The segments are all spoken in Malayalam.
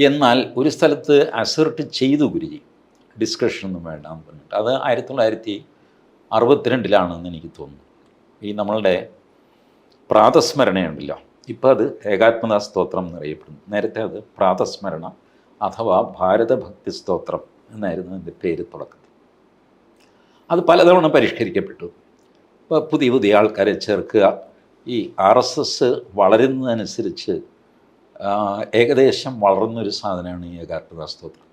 എന്നാൽ ഒരു സ്ഥലത്ത് അസർട്ട് ചെയ്തു ഗുരുജി. ഡിസ്കഷൻ ഒന്നും വേണ്ട എന്ന് പറഞ്ഞിട്ട്. അത് ആയിരത്തി തൊള്ളായിരത്തി അറുപത്തിരണ്ടിലാണെന്ന് എനിക്ക് തോന്നുന്നു. ഈ നമ്മളുടെ പ്രാതസ്മരണയുണ്ടല്ലോ. ഇപ്പോൾ അത് ഏകാത്മതാ സ്തോത്രം എന്നറിയപ്പെടുന്നു. നേരത്തെ അത് പ്രാതസ്മരണ അഥവാ ഭാരതഭക്തി സ്തോത്രം എന്നായിരുന്നു അതിന്റെ പേര് തുടക്കത്തിൽ. അത് പലതവണ പരിഷ്കരിക്കപ്പെട്ടു. ഇപ്പോൾ പുതിയ പുതിയ ആൾക്കാരെ ചേർക്കുക. ഈ ആർ എസ് എസ് വളരുന്നതനുസരിച്ച് ഏകദേശം വളർന്നൊരു സാധനമാണ് ഈ സ്തോത്രം.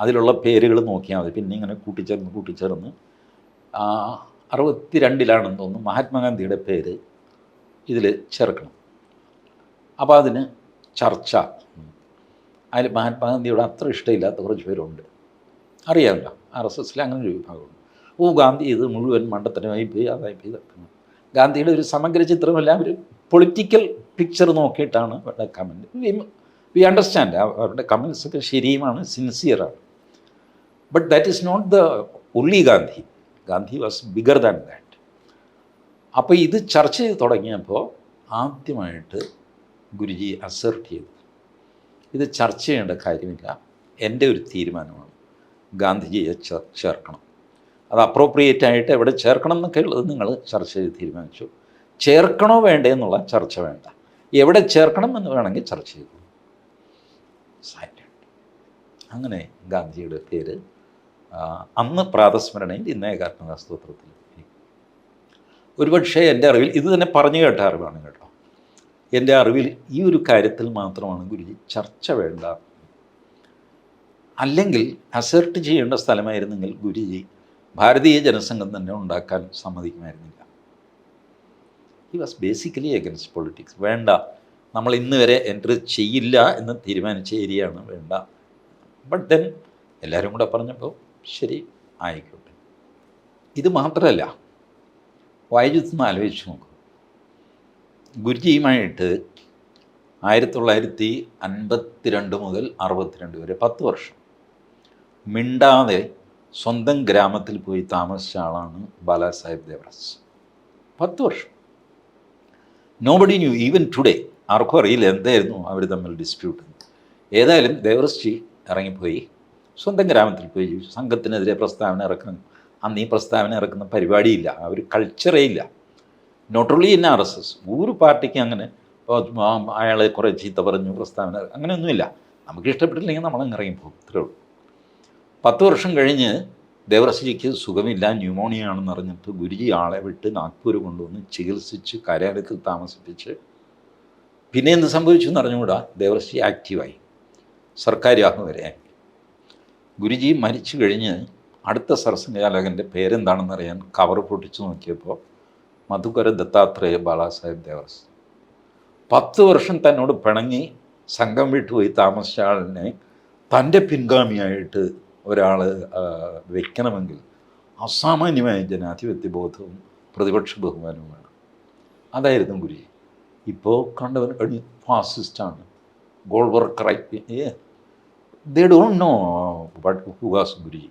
അതിലുള്ള പേരുകൾ നോക്കിയാൽ മതി. പിന്നെ ഇങ്ങനെ കൂട്ടിച്ചേർന്ന് കൂട്ടിച്ചേർന്ന്. അറുപത്തി രണ്ടിലാണെന്ന് തോന്നുന്നു. മഹാത്മാഗാന്ധിയുടെ പേര് ഇതിൽ ചേർക്കണം. അപ്പോൾ അതിന് ചർച്ച. അതിൽ മഹാത്മാഗാന്ധിയോട് അത്ര ഇഷ്ടമില്ലാത്ത കുറച്ച് പേരുണ്ട്. അറിയാമല്ലോ. ആർ എസ് എസിൽ അങ്ങനെ ഒരു വിഭാഗമുണ്ട്. ഓ ഗാന്ധി ഇത് മുഴുവൻ മണ്ടത്തരമായി പോയി അതായി പോയി ഗാന്ധിയുടെ ഒരു സമഗ്ര ചിത്രം അവർ പൊളിറ്റിക്കൽ പിക്ചർ നോക്കിയിട്ടാണ് അവരുടെ കമന്റ് വി അണ്ടർസ്റ്റാൻഡ് അവരുടെ കമൻസ് ഒക്കെ ശരിയുമാണ് സിൻസിയറാണ് but that is not the whole Gandhi Gandhi was bigger than that അപ്പോൾ ഇത് ചർച്ച ചെയ്ത് തുടങ്ങിയപ്പോൾ ആദ്യമായിട്ട് ഗുരുജി അസർട്ട് ചെയ്തു. ഇത് ചർച്ച ചെയ്യേണ്ട കാര്യമില്ല. എന്റെ ഒരു തീരുമാനമാണ് ഗാന്ധിജിയെ ചേർക്കണം. അത് അപ്രോപ്രിയേറ്റ് ആയിട്ട് എവിടെ ചേർക്കണം എന്നൊക്കെ ഉള്ളത് നിങ്ങൾ ചർച്ച ചെയ്ത് തീരുമാനിച്ചു. ചേർക്കണോ വേണ്ടേ എന്നുള്ള ചർച്ച വേണ്ട. എവിടെ ചേർക്കണം എന്ന് വേണമെങ്കിൽ ചർച്ച ചെയ്തു അങ്ങനെ ഗാന്ധിജിയുടെ പേര് അന്ന് പ്രാതസ്മരണയിൽ ഇന്ന് ഏകാത്മക ഒരുപക്ഷെ എന്റെ അറിവിൽ ഇത് തന്നെ പറഞ്ഞു കേട്ട അറിവാണ് കേട്ടോ. എന്റെ അറിവിൽ ഈ ഒരു കാര്യത്തിൽ മാത്രമാണ് ഗുരുജി ചർച്ച വേണ്ട. അല്ലെങ്കിൽ അസേർട്ട് ചെയ്യേണ്ട സ്ഥലമായിരുന്നെങ്കിൽ ഗുരുജി ഭാരതീയ ജനസംഘം തന്നെ ഉണ്ടാക്കാൻ സമ്മതിക്കുമായിരുന്നില്ല. He was basically against politics വേണ്ട. നമ്മൾ ഇന്ന് വരെ എന്റർ ചെയ്യില്ല എന്ന് തീരുമാനിച്ച ഏരിയയാണ് വേണ്ട. ബട്ട് ദെൻ എല്ലാവരും കൂടെ പറഞ്ഞപ്പോൾ ശരി ആയിക്കോട്ടെ. ഇത് മാത്രമല്ല വൈദ്യുത്തൊന്ന് ആലോചിച്ച് നോക്കും ഗുരുജിയുമായിട്ട് ആയിരത്തി തൊള്ളായിരത്തി അൻപത്തിരണ്ട് മുതൽ അറുപത്തിരണ്ട് വരെ പത്ത് വർഷം. മിണ്ടാതെ സ്വന്തം ഗ്രാമത്തിൽ പോയി താമസിച്ച ആളാണ് ബാലാസാഹിബ് ദേവറസ് പത്ത് വർഷം. നോബഡി ന്യൂ ഈവൻ ടുഡേ ആർക്കും അറിയില്ല എന്തായിരുന്നു അവർ തമ്മിൽ ഡിസ്പ്യൂട്ട് ഏതായാലും ദേവറസ്ജി ഇറങ്ങിപ്പോയി. സ്വന്തം ഗ്രാമത്തിൽ പോയി. ജീവിച്ചു സംഘത്തിനെതിരെ പ്രസ്താവന ഇറക്കണം അന്ന് ഈ പ്രസ്താവന ഇറക്കുന്ന പരിപാടിയില്ല. ആ ഒരു കൾച്ചറേ ഇല്ല. Not only in R S S ഒരു പാർട്ടിക്ക് അങ്ങനെ അയാളെ കുറേ ചീത്ത പറഞ്ഞു പ്രസ്താവന അങ്ങനെയൊന്നുമില്ല. നമുക്ക് ഇഷ്ടപ്പെട്ടില്ലെങ്കിൽ നമ്മളങ്ങ് ഇറങ്ങിപ്പോകും. ഇത്രേ ഉള്ളൂ. പത്ത് വർഷം കഴിഞ്ഞ് ദേവറസിജിക്ക് സുഖമില്ല ന്യൂമോണിയ ആണെന്ന് അറിഞ്ഞിട്ട് ഗുരുജി ആളെ വിട്ട് നാഗ്പൂർ കൊണ്ടുവന്ന് ചികിത്സിച്ച് കരാലത്തിൽ താമസിപ്പിച്ച് പിന്നെ എന്ത് സംഭവിച്ചു എന്ന് അറിഞ്ഞുകൂടാ? ദേവറസി ആക്റ്റീവായി. സർക്കാർ സർക്കാരിയാഹം വരെ. ഗുരുജി മരിച്ചു കഴിഞ്ഞ് അടുത്ത സർസംഘാലകന്റെ പേരെന്താണെന്ന് അറിയാൻ കവർ പൊട്ടിച്ചു നോക്കിയപ്പോൾ മധുകര ദത്താത്രേയ ബാലാസാഹിബ് ദേവസ് പത്ത് വർഷം തന്നോട് പിണങ്ങി സംഘം വിട്ടുപോയി താമസിച്ച ആളിനെ തന്റെ പിൻഗാമിയായിട്ട് ഒരാൾ വെക്കണമെങ്കിൽ അസാമാന്യമായ ജനാധിപത്യ ബോധവും പ്രതിപക്ഷ ബഹുമാനവും വേണം. അതായിരുന്നു ഗുരുജി ഇപ്പോൾ കണ്ടവൻ അടി ഫാസിസ്റ്റാണ് goal വർക്കറായി they don't know but who Guruji